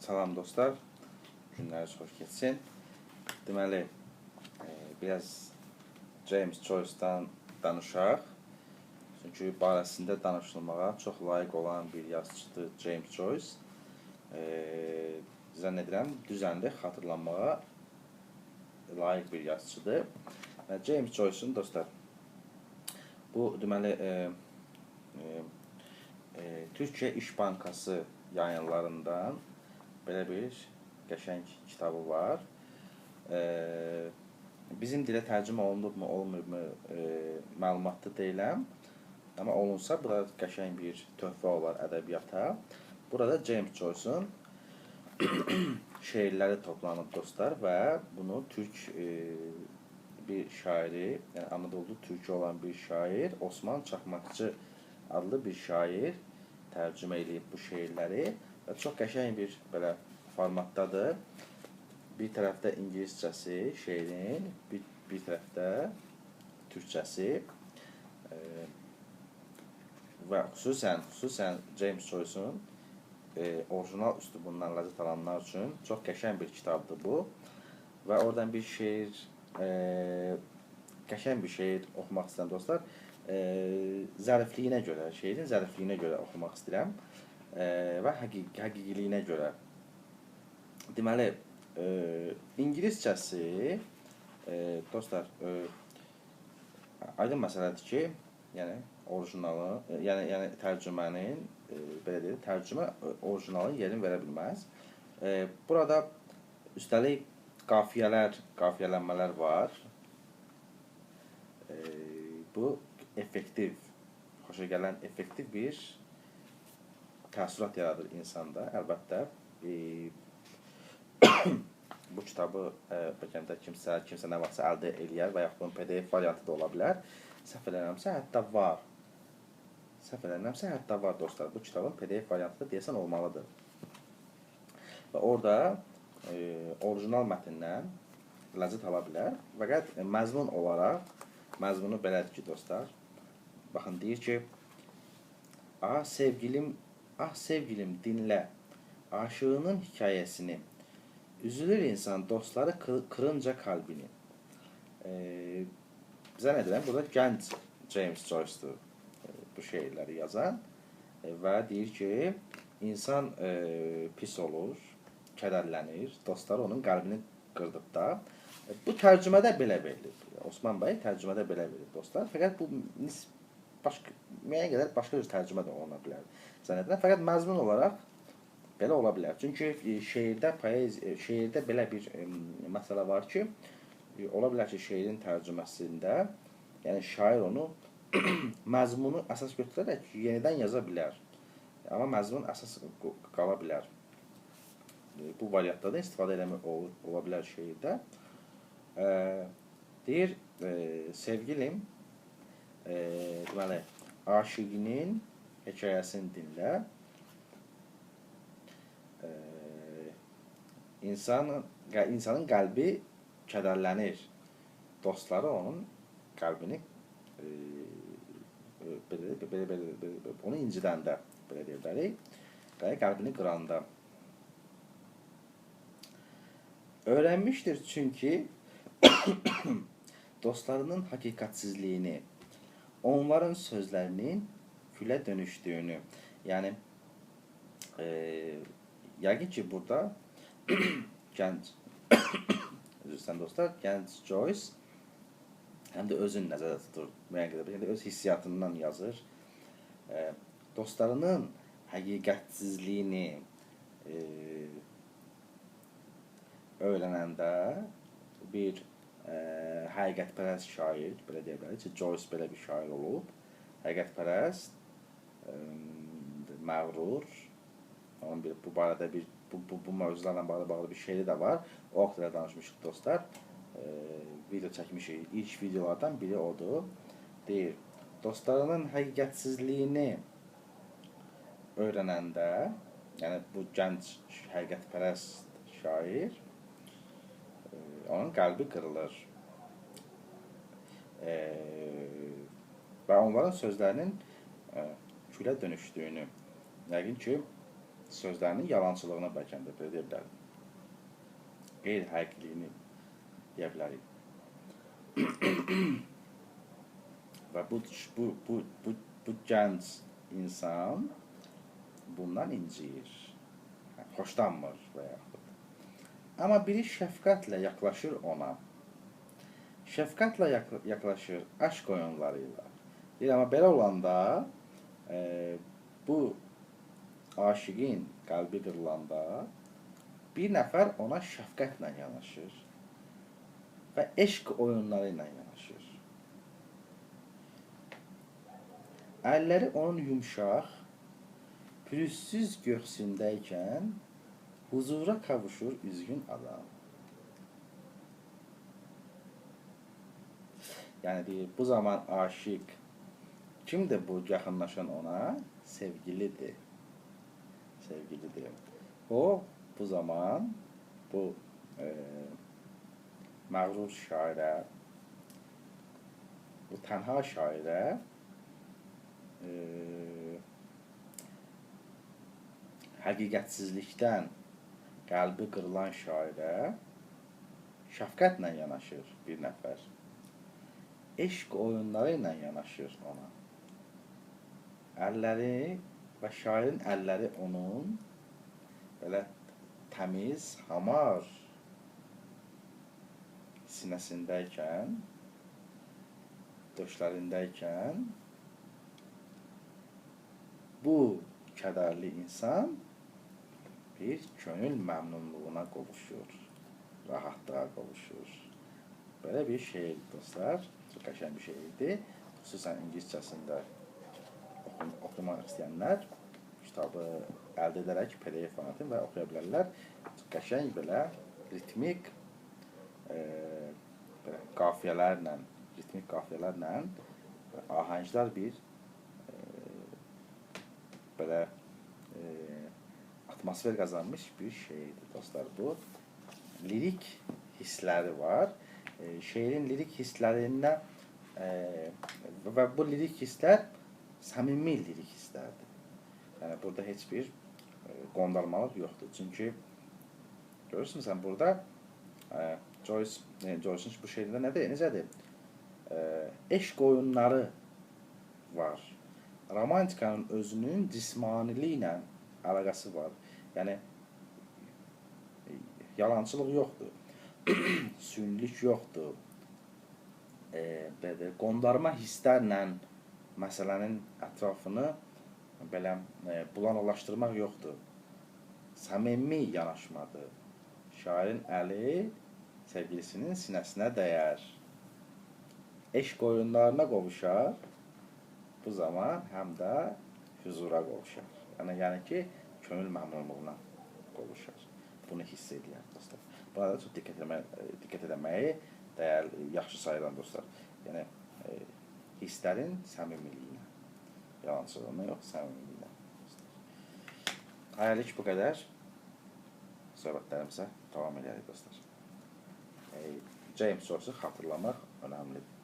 Salam dostlar. Günləriniz xoş keçsin. Deməli, e, biraz James Joyce-dan danışaq. Çünki barəsində danışılmağa çox layiq olan bir yazıçıdır James Joyce. E, zənn edirəm, düzənli xatırlanmağa layiq bir yazıçıdır. Və James Joyce-un dostlar, bu deməli e, e, e, Türkiyə İş Bankası yayınlarından belə bir qəşəng kitabı var. E, bizim dilə tərcümə olunubmu, olmayıbmı e, məlumatlı deyiləm. Amma olunsa bu da qəşəng bir töhfə olar ədəbiyyata. Burada James Joyce-un şeirləri toplanıb dostlar və bunu türk e, bir şairi, yəni Anadolu türkü olan bir şair, Osman Çaxmaqçı adlı bir şair tərcümə eləyib bu şeirləri çox qəşəng bir belə formatdadır. Bir tərəfdə ingiliscəsi şeirin, bir, bir tərəfdə türkçəsi e, və xüsusən xüsusən James Joyce-un e, orijinal üslubundan ləzzət alanlar üçün çox qəşəng bir kitabdır bu. Və oradan bir şeir e, qəşəng bir şeir oxumaq istəyən dostlar, e, zərifliyinə görə, şeirin zərifliyinə görə oxumaq istəyirəm e, və həqiq həqiqiliyinə görə. Deməli, e, ingiliscəsi e, dostlar, e, aydın məsələdir ki, yəni orijinalı, e, yəni yəni tərcümənin e, belə deyək, tərcümə e, orijinalın yerini verə bilməz. E, burada üstəlik qafiyələr, qafiyələnmələr var. E, bu effektiv, xoşa gələn effektiv bir təəssürat yaradır insanda. Əlbəttə, e, bu kitabı e, bəlkə kimsə, kimsə nə varsa əldə eləyər və yaxud bunun PDF variantı da ola bilər. Səhv eləmirəmsə, hətta var. Səhv eləmirəmsə, hətta var dostlar. Bu kitabın PDF variantı da deyəsən olmalıdır. Və orada e, orijinal mətndən ləzzət ala bilər. Fəqət e, məzmun olaraq məzmunu belədir ki, dostlar, Baxın deyir ki: "Ah sevgilim, ah sevgilim dinlə aşığının hekayəsini. Üzülür insan dostları kırınca kalbini." E, zənn edirəm burada gənc James Joyce-dur e, bu şeirləri yazan e, və deyir ki, insan e, pis olur, kədərlənir, dostları onun qəlbini qırdıqda. E, bu tərcümədə belə verilir. Osman bəy tərcümədə belə verir dostlar. Fəqət bu nisb başqa müəyyən qədər başqa cür tərcümə də oluna bilər. Zənn edirəm. Fəqət məzmun olaraq belə ola bilər. Çünki e, şeirdə poezi e, şeirdə belə bir ə, məsələ var ki, ola bilər ki, şeirin tərcüməsində, yəni şair onu məzmunu əsas götürərək yenidən yaza bilər. Amma məzmun əsas qala bilər. Bu variantda da istifadə eləmək ola bilər şeirdə. Ə, deyir, ə, sevgilim, e, deməli, aşiqinin hekayəsini dinlə. E, insanın, insanın qəlbi kədərlənir. Dostları onun qəlbini e, belə, belə, belə, belə, onu incidəndə, belə deyə bilərik, qəlbini qıranda. Öyrənmişdir çünki dostlarının həqiqətsizliyini, onların sözlərinin külə dönüşdüyünü. Yəni e, yəqin ki, burada gənc üzrsən dostlar, gənc Joyce həm də özünü nəzərdə tutur. Müəyyən qədər, yəni öz hissiyatından yazır. E, dostlarının həqiqətsizliyini e, öyrənəndə bir ə, həqiqətpərəst şair, belə deyə bilərik ki, Joyce belə bir şair olub. Həqiqətpərəst, məğrur, onun bir bu barədə bir bu, bu, bu mövzularla bağlı bağlı bir şeiri də var. O haqqda danışmışıq dostlar. E, video çəkmişik. İlk videolardan biri odur. Deyir, dostlarının həqiqətsizliyini öyrənəndə, yəni bu gənc həqiqətpərəst şair onun qəlbi qırılır. E, və onların sözlərinin e, külə dönüşdüyünü, yəqin ki, sözlərinin yalançılığına bəlkə də belə deyə bilərik. Qeyri-həqiqiliyini deyə bilərik. Və bu bu bu bu bu gənc insan bundan inciyir. Hə, Xoşlanmır və yaxud. Amma biri şəfqətlə yaxlaşır ona. Şəfqətlə yak- yaxlaşır aşk oyunları ilə. Deyir, amma belə olanda e, bu aşiqin qəlbi qırılanda bir nəfər ona şəfqətlə yanaşır və eşq oyunları ilə yanaşır. Əlləri onun yumşaq, pürüzsüz göğsündəykən huzura kavuşur üzgün adam. Yəni deyir, bu zaman aşiq kimdir bu yaxınlaşan ona? Sevgilidir. Sevgilidir. O bu zaman bu e, məğrur şairə, bu tənha şairə e, həqiqətsizlikdən qəlbi qırılan şairə şəfqətlə yanaşır bir nəfər. Eşq oyunları ilə yanaşır ona. Əlləri və şairin əlləri onun belə təmiz, hamar sinəsindəykən, döşlərindəykən bu kədərli insan bir könül məmnunluğuna qovuşur, rahatlığa qovuşur. Belə bir şeir dostlar, çox qəşəng bir şeirdir. Xüsusən ingiliscəsində oxum oxumaq istəyənlər kitabı əldə edərək PDF formatı və oxuya bilərlər. Qəşəng belə ritmik e, belə qafiyələrlə, ritmik qafiyələrlə ahəngdar bir e, belə e, atmosfer qazanmış bir şeydir dostlar bu. Lirik hissləri var. E, şeirin lirik hisslərindən e, və bu lirik hisslər səmimi lirik hisslərdir. Yəni burada heç bir e, qondarmalıq yoxdur. Çünki görürsünüz sən burada e, Joyce, e, Joyce'un bu şeirində nədir? Necədir? E, eşq oyunları var. Romantikanın özünün cismaniliklə ilə əlaqəsi var. Yəni e, yalançılıq yoxdur. Sünilik yoxdur. E, belə qondarma hisslərlə məsələnin ətrafını belə e, bulanıqlaşdırmaq yoxdur. Səmimi yanaşmadır. Şairin əli sevgilisinin sinəsinə dəyər. Eşq oyunlarına qovuşar. Bu zaman həm də huzura qovuşar. Yəni yəni ki, könül məmnunluğuna qovuşar. Bunu hiss edirəm dostlar. Buna da çox diqqət etməyə, diqqət etməyi dəyərli, yaxşı sayıram dostlar. Yəni e, hisslərin səmimiliyinə. Yalançılığına yox, səmimiliyinə. Hələlik bu qədər. Söhbətlərimizə davam edərik dostlar. E, James Joyce-u xatırlamaq önəmlidir.